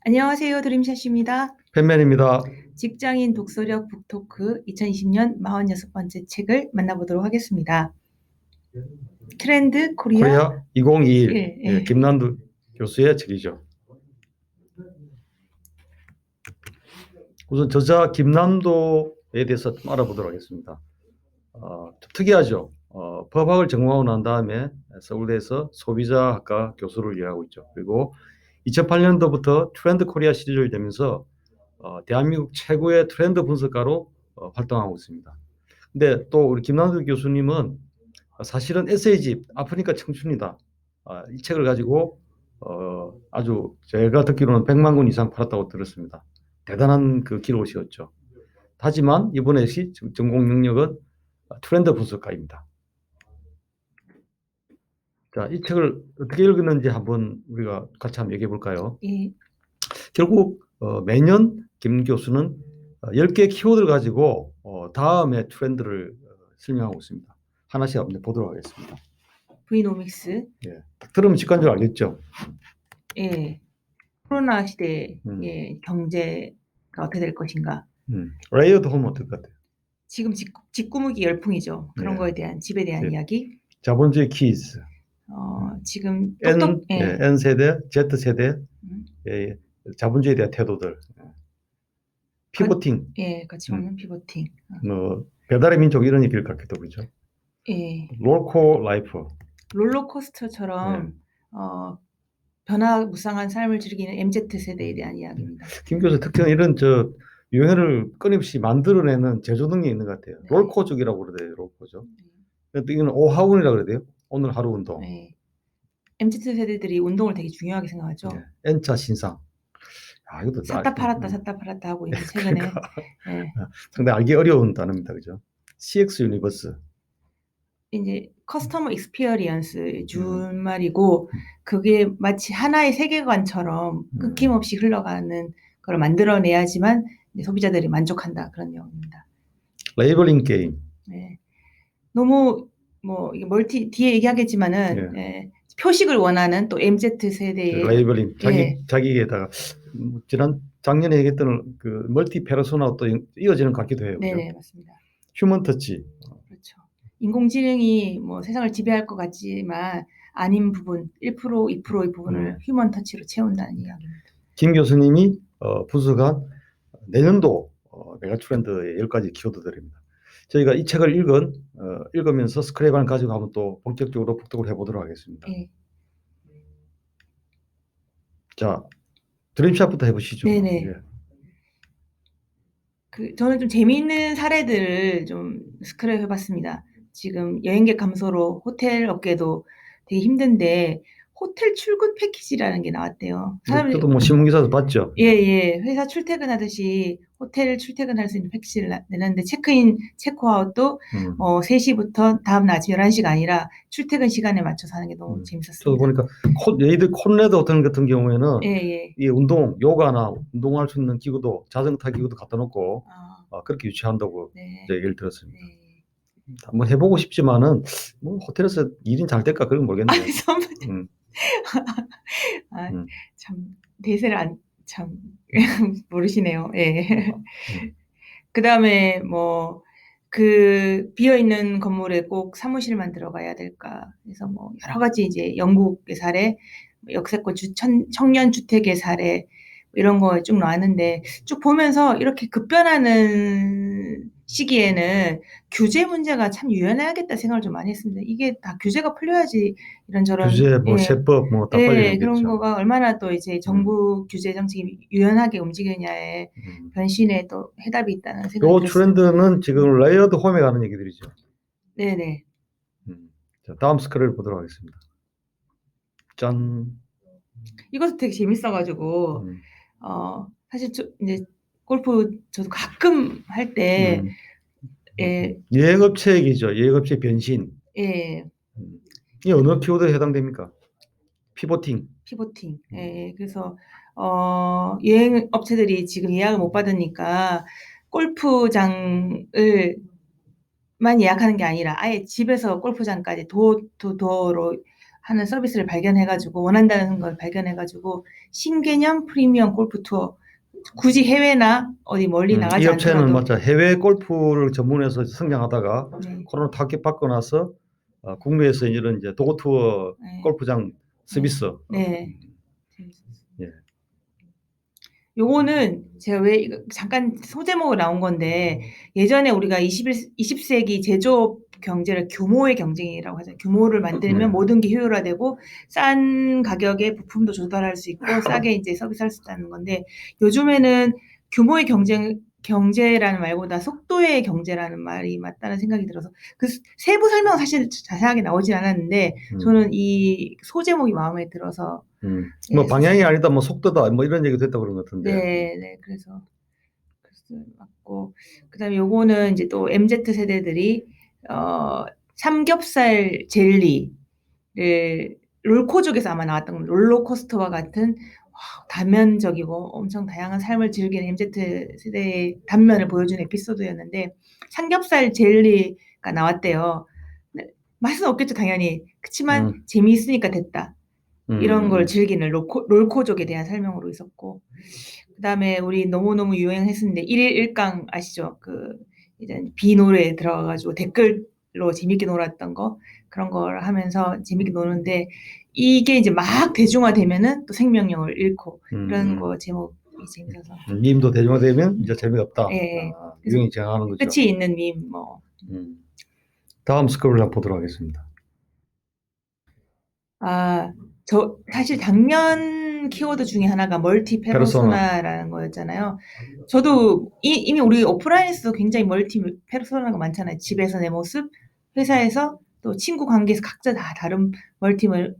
안녕하세요. 드림샷입니다. 팬맨입니다. 직장인 독서력 북토크 2020년 46번째 책을 만나보도록 하겠습니다. 트렌드 코리아, 코리아 2021 예, 예, 예. 김난두 교수의 책이죠. 우선 저자 김남도에 대해서 좀 알아보도록 하겠습니다. 어, 좀 특이하죠. 어, 법학을 전공하고 난 다음에 서울대에서 소비자학과 교수를 일하고 있죠. 그리고 2008년도부터 트렌드 코리아 시리즈를 되면서 어, 대한민국 최고의 트렌드 분석가로 어, 활동하고 있습니다. 근데 또 우리 김남도 교수님은 사실은 에세이집 아프니까 청춘이다. 아, 이 책을 가지고 어, 아주 제가 듣기로는 100만 권 이상 팔았다고 들었습니다. 대단한 그 기록을 세웠죠. 하지만 이번에 시 전공 능력은 트렌드 분석가입니다. 자, 이 책을 어떻게 읽었는지 한번 우리가 같이 한번 얘기해 볼까요? 예, 결국 어, 매년 김 교수는 어, 10개 키워드를 가지고 어, 다음의 트렌드를 어, 설명하고 있습니다. 하나씩 한번 보도록 하겠습니다. 브이노믹스, 딱 들으면 직관적으로 알겠죠? 예, 코로나 시대의 음. 예, 경제가 어떻게 될 것인가. 음. 레이어드 홈 어떨 것 같아요? 지금 직, 직구무기 열풍이죠. 그런 네. 거에 대한 집에 대한 네. 이야기. 자본주의 키즈, 어, 지금 N, 똑똑, 예, 예, N 세대, Z 세대, 음. 예, 자본주의에 대한 태도들, 피보팅, 예, 같이 음. 피보팅. 어, 뭐 배달의 민족 이런 얘기를 갖기도 그죠? 예, 롤코 라이프, 롤러코스터처럼 네. 어, 변화 무쌍한 삶을 즐기는 MZ 세대에 대한 이야기입니다. 김 교수 특징은 이런 저 유행어를 끊임없이 만들어내는 제조 능력이 있는 것 같아요. 네. 롤코족이라고 그러대요, 롤코족. 근데 이거는 오하운이라고 돼요. 오늘 하루 운동. 네. MZ 세대들이 운동을 되게 중요하게 생각하죠. 예, N차 신상. 아, 이것도 샀다 알- 팔았다 음, 샀다 팔았다 하고 있는 최근에 그러니까. 예. 상당히 알기 어려운 단어입니다, 그죠? CX 유니버스. 이제 커스터머 익스피리언스 음. 준말이고 그게 마치 하나의 세계관처럼 음. 끊김없이 흘러가는 걸 만들어내야지만 이제 소비자들이 만족한다 그런 내용입니다. 레이블링 게임. 네. 너무 뭐 멀티 뒤에 얘기하겠지만은 예. 예, 표식을 원하는 또 MZ 세대의 그 레이블링 자기 예. 자기에다가 음, 지난 작년에 얘기했던 그 멀티 페르소나 또 이어지는 것 같기도 해요. 그죠? 네네 맞습니다. 휴먼 터치. 그렇죠. 인공지능이 뭐 세상을 지배할 것 같지만 아닌 부분 1% 2%의 부분을 음. 휴먼 터치로 채운다는 이야기입니다. 김 교수님이 어, 분석한 내년도 어, 메가 트렌드의 10가지 키워드들입니다. 저희가 이 책을 읽은 어, 읽으면서 스크랩을 가지고 한번 또 본격적으로 복독을 해보도록 하겠습니다. 예. 자, 드림샷부터 해보시죠. 네네. 예. 그 저는 좀 재미있는 사례들을 좀 스크랩 해봤습니다. 지금 여행객 감소로 호텔 업계도 되게 힘든데 호텔 출근 패키지라는 게 나왔대요. 사람들이 저도 뭐 신문 기사도 봤죠. 예예 회사 출퇴근하듯이 호텔 출퇴근할 수 있는 나- 내놨는데 체크인 체크아웃도 음. 어 3시부터 다음 날 아침 11시가 아니라 출퇴근 시간에 맞춰서 하는 게 너무 음. 저도 재밌었습니다. 보니까 코, 예의들 콘레드 호텔 같은 경우에는 예, 예. 이 운동, 요가나 운동할 수 있는 기구도 자전거 기구도 갖다 놓고 아, 어, 그렇게 유치한다고 네. 얘기를 들었습니다. 네. 한번 해보고 싶지만은 뭐 호텔에서 일인 잘 될까 그건 모르겠네요. 아니, 선배. 음. 아, 음. 참 대세를 안 참 모르시네요. 예. 그다음에 뭐 그 비어 있는 건물에 꼭 사무실만 들어가야 될까? 그래서 뭐 여러 가지 이제 영국의 사례, 뭐 역세권 주, 천, 청년 주택의 사례 뭐 이런 거 쭉 나왔는데 쭉 보면서 이렇게 급변하는 시기에는 규제 문제가 참 유연해야겠다 생각을 좀 많이 했습니다. 이게 다 규제가 풀려야지 이런저런 규제, 뭐 예. 세법 뭐다 예, 빨리 그런. 거가 얼마나 또 이제 정부 규제 정책이 유연하게 움직이느냐에 음. 변신에 또 해답이 있다는 생각이 요. 트렌드는 지금 레이어드 홈에 가는 얘기들이죠. 네네. 음. 자, 다음 스크롤 보도록 하겠습니다. 짠. 이것도 되게 재밌어가지고 음. 어 사실 저 이제 골프 저도 가끔 할 때 음. 예, 예행업체 얘기죠. 예행업체 변신. 예, 음. 이 어느 키워드에 해당됩니까? 피보팅. 피보팅. 예, 그래서 어 여행 업체들이 지금 예약을 못 받으니까 골프장을 만 예약하는 게 아니라 아예 집에서 골프장까지 도, 도, 도로 하는 서비스를 발견해가지고 원한다는 걸 발견해가지고 신개념 프리미엄 골프 투어 굳이 해외나 어디 멀리 음, 나가지 이 업체는 않더라도 맞죠. 해외 골프를 전문해서 성장하다가 네, 코로나 타격 받고 나서 어, 국내에서 이런 이제 도고 투어 네. 골프장 서비스. 네. 예. 요거는 제가 왜 이거 잠깐 소제목으로 나온 건데 예전에 우리가 21, 20세기 제조업 경제를 규모의 경쟁이라고 하잖아요. 규모를 만들면 네. 모든 게 효율화되고 싼 가격에 부품도 조달할 수 있고 싸게 이제 서비스할 수 있다는 건데 요즘에는 규모의 경쟁 경제라는 말보다 속도의 경제라는 말이 맞다는 생각이 들어서 그 세부 설명은 사실 자세하게 나오진 않았는데 음, 저는 이 소제목이 마음에 들어서 음. 예, 뭐 방향이 아니다, 뭐 속도다, 뭐 이런 얘기도 했다 그런 것 같은데. 네, 네. 그래서 그래서 맞고 그다음에 요거는 이제 또 MZ 세대들이 어 삼겹살 젤리를 롤코족에서 아마 나왔던 건 롤러코스터와 같은 와, 다면적이고 엄청 다양한 삶을 즐기는 MZ 세대의 단면을 보여준 에피소드였는데 삼겹살 젤리가 나왔대요. 네, 맛은 없겠죠, 당연히. 그렇지만 음. 재미있으니까 됐다. 음, 이런 음, 걸 즐기는 롤코, 롤코족에 대한 설명으로 있었고 그다음에 우리 너무너무 유행했었는데 일일 일강 아시죠? 그 이제 비노래에 들어가가지고 댓글로 재밌게 놀았던 거 그런 걸 하면서 재밌게 노는데 이게 이제 막 대중화되면은 또 생명력을 잃고 음, 이런 음. 거 제목이 재밌어서 음, 밈도 대중화되면 이제 재미없다. 예, 아, 그래서 유행이 정하는 거죠. 끝이 있는 밈 뭐. 음. 다음 스크롤을 한번 보도록 하겠습니다. 아, 저 사실 작년 키워드 중에 하나가 멀티 페르소나라는 거였잖아요. 저도 이, 이미 우리 오프라인에서도 굉장히 멀티 페르소나가 많잖아요. 집에서 내 모습, 회사에서 또 친구 관계에서 각자 다 다른 멀티멀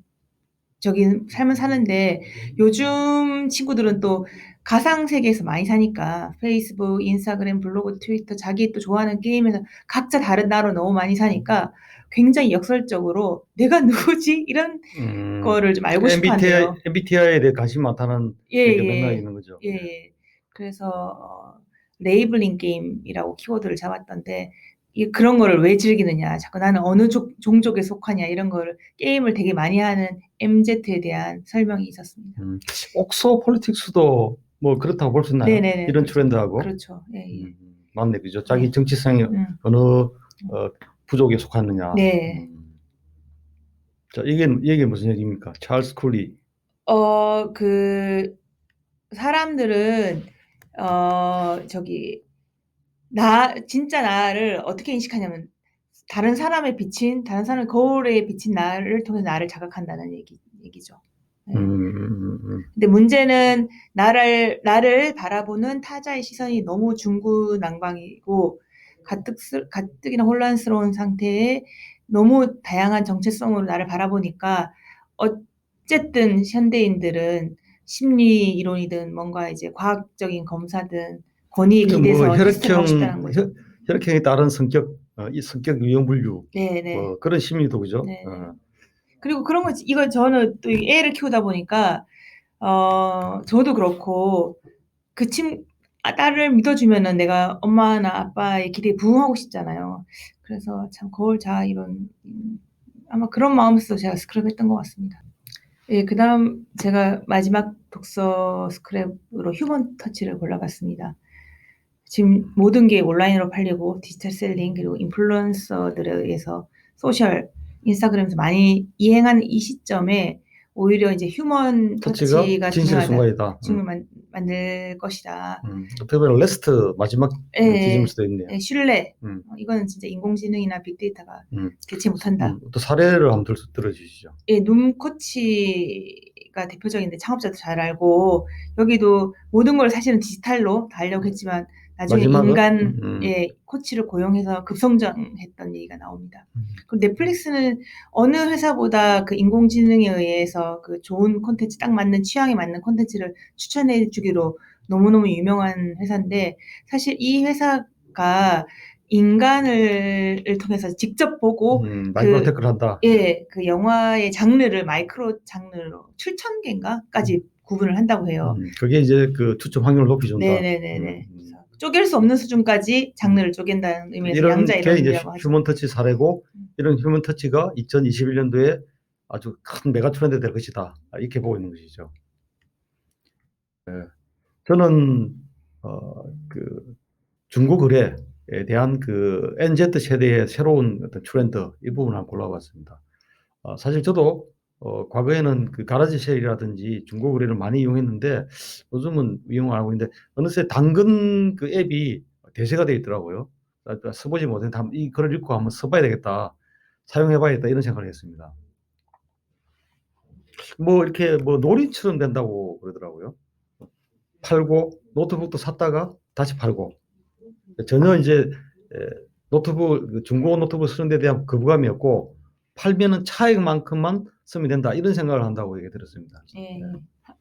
저기 삶을 사는데 요즘 친구들은 또 가상 세계에서 많이 사니까 페이스북, 인스타그램, 블로그, 트위터 자기 또 좋아하는 게임에서 각자 다른 나로 너무 많이 사니까 굉장히 역설적으로 내가 누구지 이런 음, 거를 좀 알고 싶어 한대요. MBTI에 대해 관심 많다는 예, 얘기가 예. 맥락이 있는 거죠. 예, 예. 그래서 어, 레이블링 게임이라고 키워드를 잡았던데 이 그런 거를 왜 즐기느냐, 자꾸 나는 어느 족, 종족에 속하냐 이런 거를 게임을 되게 많이 하는 MZ에 대한 설명이 있었습니다. 음, 옥소 폴리틱스도 뭐 그렇다고 볼 수 있나요? 네네네. 이런 트렌드하고. 그렇죠. 예, 예. 음, 맞네, 그죠? 자기 네. 정치성이 음. 어느 어, 부족에 속하느냐. 네. 음. 자, 이게 이게 무슨 얘기입니까? 찰스 쿨리. 어, 그 사람들은 어, 저기 나 진짜 나를 어떻게 인식하냐면 다른 사람의 비친 다른 사람의 거울에 비친 나를 통해서 나를 자각한다는 얘기 얘기죠. 네. 음, 음, 음, 근데 문제는 나를 나를 바라보는 타자의 시선이 너무 중구난방이고 가뜩 가뜩이나 혼란스러운 상태에 너무 다양한 정체성으로 나를 바라보니까 어쨌든 현대인들은 심리 이론이든 뭔가 이제 과학적인 검사든 권위에 음. 기대서 뭐 테스트를 하고 혈액형 싶다는 거죠. 혈- 혈액형에 따른 성격, 어, 이 성격 유형 분류, 네네. 뭐 그런 심리도 그죠? 네. 어, 그리고 그런 거 이거 저는 또이 애를 키우다 보니까 어 저도 그렇고 그 친 아, 딸을 믿어주면은 내가 엄마나 아빠의 기대에 부응하고 싶잖아요. 그래서 참 거울 자 이런 음, 아마 그런 마음에서 제가 스크랩 했던 것 같습니다. 예, 그다음 제가 마지막 독서 스크랩으로 휴먼 터치를 골라봤습니다. 지금 모든 게 온라인으로 팔리고 디지털 셀링 그리고 인플루언서들에 의해서 소셜 인스타그램에서 많이 이행하는 이 시점에 오히려 이제 휴먼 터치가 터치가 진실의 중요하다. 순간이다. 지금을 음, 만, 만들 것이다. 음. 어떻게 보면 레스트 마지막 예, 뒤집을 수도 있네요. 예, 신뢰. 음. 어, 이거는 진짜 인공지능이나 빅데이터가 음. 대체 못한다. 음, 또 사례를 한번 들, 들어주시죠. 예, 눔코치가 대표적인데 창업자도 잘 알고 여기도 모든 걸 사실은 디지털로 다 하려고 했지만 나중에 마지막은? 인간 음, 음. 의 코치를 고용해서 급성장했던 얘기가 나옵니다. 음. 그럼 넷플릭스는 어느 회사보다 그 인공지능에 의해서 그 좋은 콘텐츠 딱 맞는 취향에 맞는 콘텐츠를 추천해 주기로 너무너무 유명한 회사인데 사실 이 회사가 인간을 통해서 직접 보고 음, 마이크로 그- 태클 한다. 예, 그 영화의 장르를 마이크로 장르로 7,000개인가까지 구분을 한다고 해요. 음, 그게 이제 그 추첨 확률을 높여준다. 네네네네. 쪼갤 수 없는 수준까지 장르를 쪼갠다는 의미에서 이런 양자 게 이제 이론이라고 하죠. 휴먼 터치 사례고 음. 이런 휴먼 터치가 2021년도에 아주 큰 메가 트렌드 될 것이다. 이렇게 보고 있는 것이죠. 예. 저는 어, 그 중고 거래에 대한 그 NZ 세대의 새로운 어떤 트렌드 이 부분을 한번 골라봤습니다. 어, 사실 저도 어, 과거에는 그 가라지 셀이라든지 중고 거래를 많이 이용했는데 요즘은 이용 안 하고 있는데 어느새 당근 그 앱이 대세가 되어 있더라고요. 그러니까 써보지 못했는데 이 글을 읽고 한번 써봐야 되겠다, 사용해봐야겠다 이런 생각을 했습니다. 뭐 이렇게 뭐 놀이처럼 된다고 그러더라고요. 팔고 노트북도 샀다가 다시 팔고 전혀 이제 에, 노트북 그 중고 노트북 쓰는 데 대한 거부감이 없고 팔면은 차액만큼만 쓰면 된다 이런 생각을 한다고 얘기 들었습니다. 예. 네.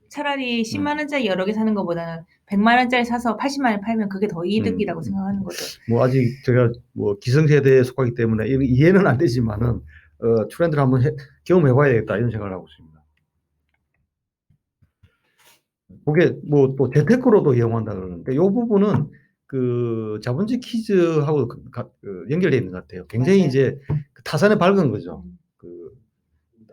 차라리 10만 원짜리 여러 개 사는 것보다는 100만 원짜리 사서 80만 원 팔면 그게 더 이득이라고 음, 음. 생각하는 거죠. 뭐 아직 제가 뭐 기성세대에 속하기 때문에 이- 이해는 안 되지만은 어, 트렌드를 한번 해- 경험해봐야 되겠다 이런 생각을 하고 있습니다. 그게 뭐 또 재테크로도 이용한다 그러는데 이 부분은 그 자본주의 퀴즈하고 그, 가- 그 연결되어 있는 것 같아요. 굉장히 맞아요. 이제 그 타산에 밝은 거죠. 음.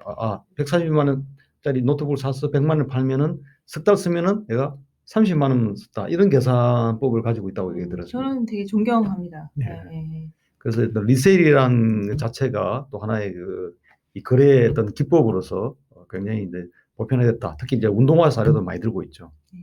그, 아, 아 140만 원짜리 노트북을 사서 100만 원 팔면은 석 달 쓰면은 내가 30만 원 썼다. 이런 계산법을 가지고 있다고 얘기 들었습니다. 저는 되게 존경합니다. 네. 예, 예. 그래서 또 리세일이라는 것 자체가 또 하나의 그, 이 거래의 어떤 기법으로서 어, 굉장히 이제 보편화됐다. 특히 이제 운동화 사례도 많이 들고 있죠. 예.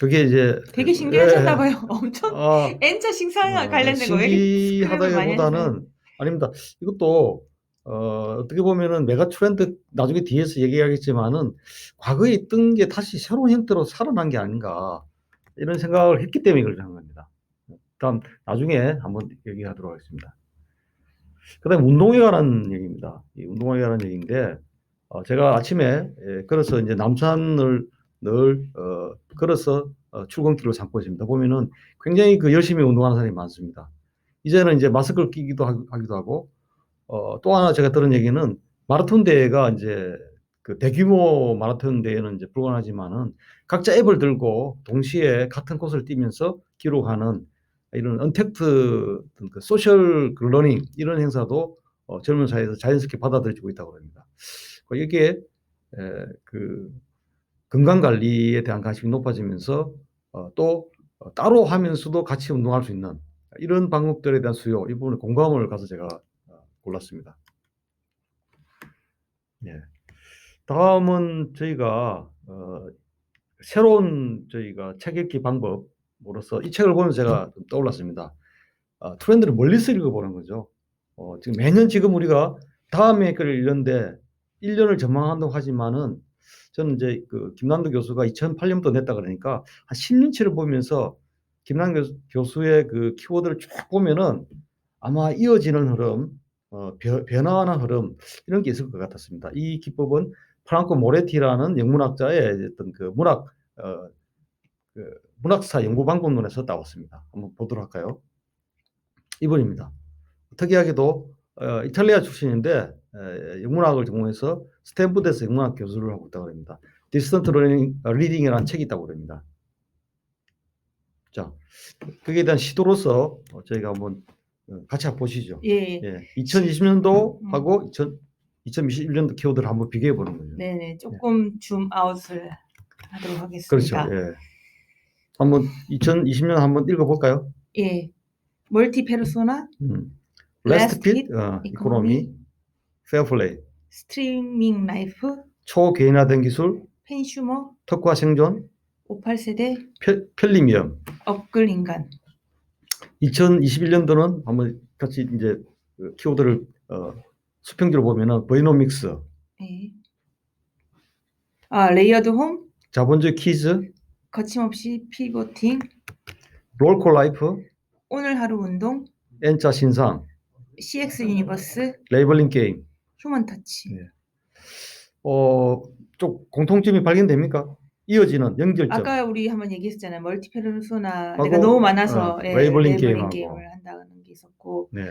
그게 이제 되게 신기하셨나 예. 봐요. 엄청 아, 엔처 식상과 어, 관련된 거왜 이렇게 스크랩을 많이 하세요? 신기하다기보다는 아닙니다. 이것도 어, 어떻게 보면은 메가 트렌드 나중에 뒤에서 얘기하겠지만은 과거에 있던 게 다시 새로운 형태로 살아난 게 아닌가 이런 생각을 했기 때문에 그런 겁니다. 다음 나중에 한번 얘기하도록 하겠습니다. 그다음에 운동에 관한 얘기입니다. 이 운동에 관한 얘기인데 어, 제가 아침에 예, 걸어서 이제 남산을 늘 어, 걸어서 어, 출근길로 삼고 있습니다. 보면은 굉장히 그 열심히 운동하는 사람이 많습니다. 이제는 이제 마스크를 끼기도 하- 하기도 하고 어, 또 하나 제가 들은 얘기는 마라톤 대회가 이제 그 대규모 마라톤 대회는 이제 불가능하지만은 각자 앱을 들고 동시에 같은 코스를 뛰면서 기록하는 이런 언택트 그 소셜 그 러닝 이런 행사도 어, 젊은 사회에서 자연스럽게 받아들여지고 있다고 합니다. 그 이게 에, 그 건강 관리에 대한 관심이 높아지면서 어, 또 어, 따로 하면서도 같이 운동할 수 있는 이런 방법들에 대한 수요 이 부분에 공감을 가서 제가 어, 골랐습니다. 예. 다음은 저희가 어, 새로운 저희가 책 읽기 방법으로서 이 책을 보면서 제가 좀 떠올랐습니다. 아, 트렌드를 멀리서 읽어보는 거죠. 어, 지금 매년 지금 우리가 다음에 글을 읽는데 1년을 전망한다고 하지만은 저는 이제 그 김남도 교수가 2008년부터 냈다 그러니까 한 10년치를 보면서 김남도 교수- 교수의 그 키워드를 쭉 보면은 아마 이어지는 흐름, 어, 변- 변화하는 흐름 이런 게 있을 것 같았습니다. 이 기법은 프랑코 모레티라는 영문학자의 어떤 그 문학 어, 그 문학사 연구 방법론에서 나왔습니다. 한번 보도록 할까요? 이분입니다. 특이하게도 어, 이탈리아 출신인데 에, 영문학을 전공해서 스탠포드에서 영문학 교수를 하고 있다고 합니다. 디스턴트 리딩 이라는 책이 있다고 합니다. 자, 그에 대한 시도로서 어, 저희가 한번 어, 같이 한번 보시죠. 예. 예, 2020년도하고 음. 2000, 2021년도 키워드를 한번 비교해 보는 거죠. 네네. 조금 줌 아웃을 하도록 예. 그렇죠. 하겠습니다. 예. 한번 2020년 한번 읽어 볼까요? 예. 멀티 페르소나, 음. 레스트 핏, 어, 이코노미, 페어플레이, 스트리밍 라이프, 초개인화된 기술, 펜슈머, 특화 생존, 58세대, 편, 편리미엄. 업글 인간. 2021년도는 한번 같이 이제 그 키워드를 어, 수평적으로 보면은 버이노믹스, 예. 아, 레이어드 홈, 자본주의 퀴즈, 거침없이 피보팅, 롤콜 라이프, 오늘 하루 운동, N자 신상, CX 유니버스, 레이블링 게임. 휴먼 터치. 예. 어, 좀 공통점이 발견됩니까? 이어지는 연결점. 아까 우리 한번 얘기했잖아요. 멀티 페르소나 하고, 내가 너무 많아서 어, 예, 레이블링 레이블링. 게임을 한다는 게 있었고 네.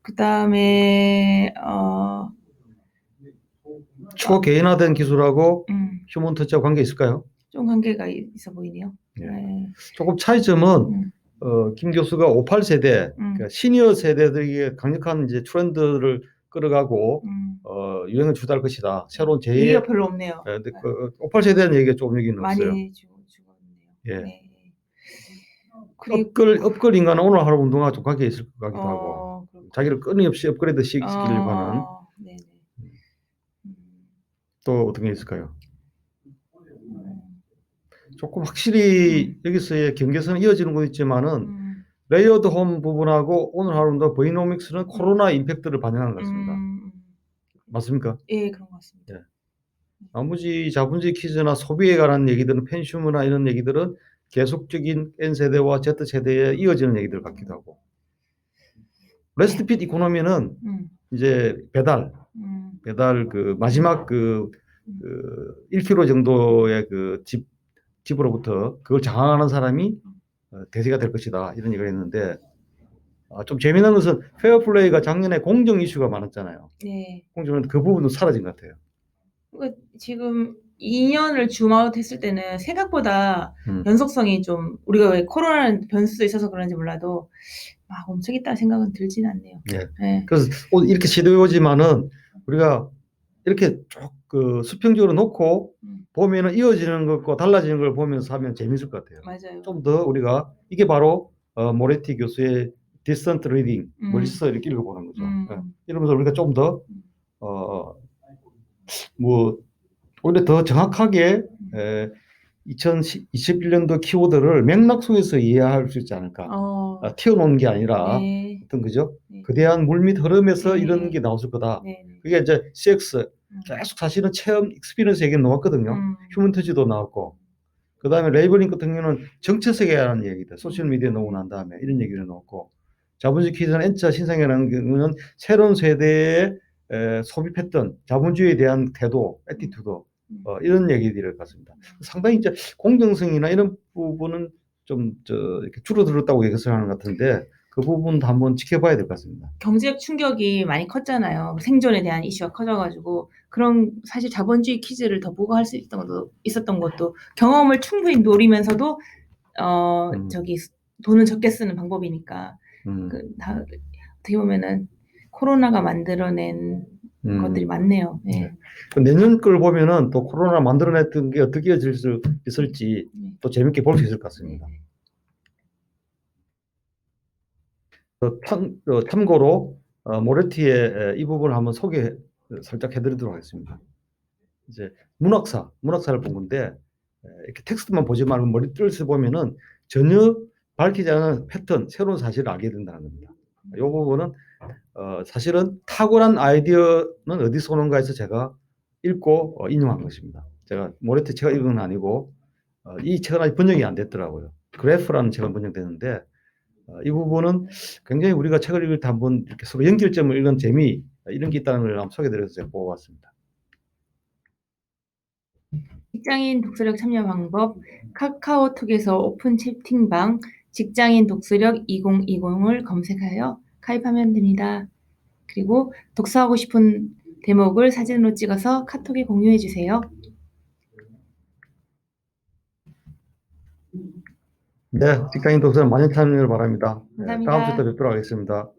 그 다음에 어, 초개인화된 기술하고 음, 휴먼 터치와 관계 있을까요? 좀 관계가 이- 있어 보이네요. 예. 네. 조금 차이점은 음, 어, 김 교수가 58세대 음. 그러니까 시니어 세대들에게 강력한 이제 트렌드를 끌어가고 음. 어, 유행을 주도할 것이다. 새로운 얘기가 제2의 별로 없네요. 예, 근데 그 58세에 대한 얘기가 조금 여기는 없어요. 많이 죽, 죽었네요. 예. 네. 그리고 업글 업글 인간은 오늘 하루 운동화 좀 관계 있을 것 같기도 하고 어, 그렇구나. 자기를 끊임없이 업그레이드 시- 시키려고 하는 어, 네네. 음, 또 어떤 게 있을까요? 음, 조금 확실히 여기서의 경계선은 이어지는 건 있지만은 음, 레이어드 홈 부분하고 오늘 하루 운동 보이노믹스는 코로나 임팩트를 반영하는 것 같습니다. 음, 맞습니까? 예, 그런 것 같습니다. 예. 나머지 자본주의 퀴즈나 소비에 관한 얘기들은 펜슈머나 이런 얘기들은 계속적인 N세대와 Z세대에 이어지는 얘기들 같기도 하고 레스트 핏 이코노미는 음, 이제 배달 음, 배달 그 마지막 그, 그 1km 정도의 그 집, 집으로부터 그걸 장악하는 사람이 어, 대세가 될 것이다. 이런 얘기를 했는데 아, 좀 재미난 것은 페어플레이가 작년에 공정 이슈가 많았잖아요. 네. 공정은 그 부분도 사라진 것 같아요. 그러니까 지금 2년을 줌아웃 했을 때는 생각보다 음. 연속성이 좀 우리가 왜 코로나는 변수도 있어서 그런지 몰라도 막 엄청 있다는 생각은 들진 않네요. 예. 네. 그래서 오늘 이렇게 시도해 오지만은 우리가 이렇게 쭉 그 수평적으로 놓고 음. 보면은 이어지는 것과 달라지는 걸 보면서 하면 재밌을 것 같아요. 맞아요. 좀 더 우리가 이게 바로 어, 모레티 교수의 디스턴트 리딩 음. 멀리서 이렇게 읽어보는 거죠. 음. 예. 이러면서 우리가 좀 더 어, 뭐 오히려 더 정확하게 에, 2021년도 키워드를 맥락 속에서 이해할 수 있지 않을까. 어, 아, 튀어놓은 게 아니라 네. 어떤 거죠? 네. 그대한 물밑 흐름에서 네. 이런 게 나왔을 거다. 네. 네. 그게 이제 CX 음. 계속 사실은 체험 익스피리언스 얘기가 나왔거든요. 음. 휴먼 터치도 나왔고 그 다음에 레이블링 같은 경우는 정체성에 관한 얘기들 소셜 미디어에 나오고 난 다음에 이런 얘기를 나왔고 자본주의 퀴즈는 N자 신상이라는 경우는 새로운 세대의 에, 소비 패턴, 자본주의에 대한 태도, 에티튜드 음. 어, 이런 얘기들을 같습니다. 상당히 이제 공정성이나 이런 부분은 좀 저 이렇게 줄어들었다고 얘기하는 것 같은데 그 부분도 한번 지켜봐야 될 것 같습니다. 경제적 충격이 많이 컸잖아요. 생존에 대한 이슈가 커져가지고 그런 사실 자본주의 퀴즈를 더 보고할 수 있었던 것도, 있었던 것도 경험을 충분히 노리면서도 어 음. 저기 돈은 적게 쓰는 방법이니까 음, 그 다 어떻게 보면은 코로나가 만들어낸 음. 것들이 많네요. 네. 그 내년 걸 보면은 또 코로나 만들어냈던 게 어떻게 이어질 수 있을지 네. 또 재밌게 볼 수 있을 것 같습니다. 네. 어, 참, 어, 참고로 어, 모레티의 에, 이 부분을 한번 소개 어, 살짝 해드리도록 하겠습니다. 이제 문학사, 문학사를 본 건데 에, 이렇게 텍스트만 보지 말고 머리 뜻을 보면은 전혀 밝히지 않은 패턴, 새로운 사실을 알게 된다는 겁니다. 이 부분은 어, 사실은 탁월한 아이디어는 어디서 오는가 해서 제가 읽고 어, 인용한 것입니다. 제가 모레티 책을 읽은 건 아니고 어, 이 책은 아직 번역이 안 됐더라고요. 그래프라는 책은 번역됐는데 어, 이 부분은 굉장히 우리가 책을 읽을 때 한번 이렇게 서로 연결점을 읽는 재미 어, 이런 게 있다는 걸 한번 소개드려서 제가 뽑아봤습니다. 직장인 독서력 참여 방법 카카오톡에서 오픈 채팅방 직장인 독서력 2020을 검색하여 가입하면 됩니다. 그리고 독서하고 싶은 대목을 사진으로 찍어서 카톡에 공유해 주세요. 네, 직장인 독서는 많이 참여를 바랍니다. 네, 감사합니다. 다음 주에 또 뵙도록 하겠습니다.